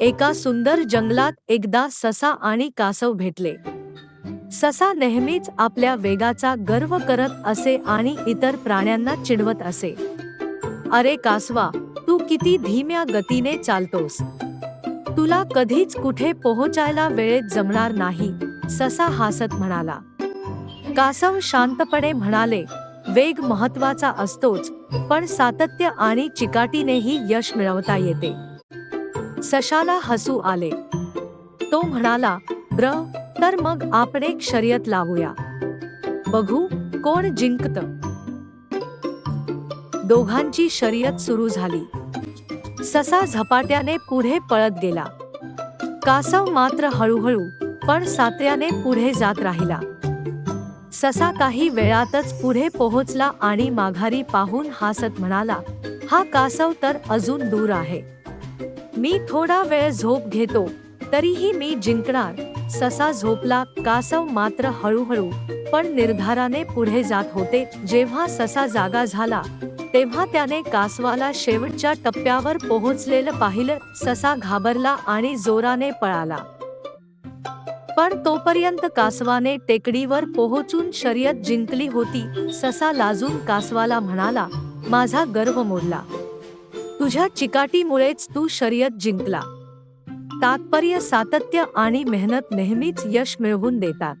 एका सुंदर जंगलात एकदा ससा आणि कासव भेटले. ससा नेहमीच आपल्या वेगाचा गर्व करत असे आणि इतर प्राण्यांना चिडवत असे. अरे कासवा तू किती धीम्या गतीने चालतोस. तुला कधीच कुठे पोहोचायला वेळेत जमणार नाही ससा हसत म्हणाला. कासव शांतपणे म्हणाले वेग महत्त्वाचा असतोच पण सातत्य आणि चिकाटीनेही यश मिळवता येते. सशाला हसू आले. तो म्हणाला ब्र तर मग आपण एक शर्यत लावूया. बघू कोण जिंकत. दोघांची शर्यत सुरू झाली. ससा झपाट्याने पुढे पळत गेला. कासव मात्र हळूहळू पण सात्र्याने पुढे जात राहिला. ससा काही वेळातच पुढे पोहोचला आणि माघारी पाहून हासत म्हणाला हा कासव तर अजून दूर आहे. मी थोडा वेळ झोप घेतो तरीही मी जिंकणार. ससा झोपला कासव मात्र हळूहळू पण निर्धाराने पुढे जात होते. जेव्हा ससा जागा झाला तेव्हा त्याने कासवाला शेवटच्या टप्प्यावर पोहोचलेलं पाहिलं. ससा घाबरला आणि जोराने पळाला. पण तोपर्यंत कासवाने टेकडीवर पोहोचून शर्यत जिंकली होती ससा लाजून कासवाला म्हणाला माझा गर्व मोडला. तुझ्या चिकाटीमुळेच तू शर्यत जिंकला. तात्पर्य सातत्य आणि मेहनत नेहमीच यश मिळवून देतात.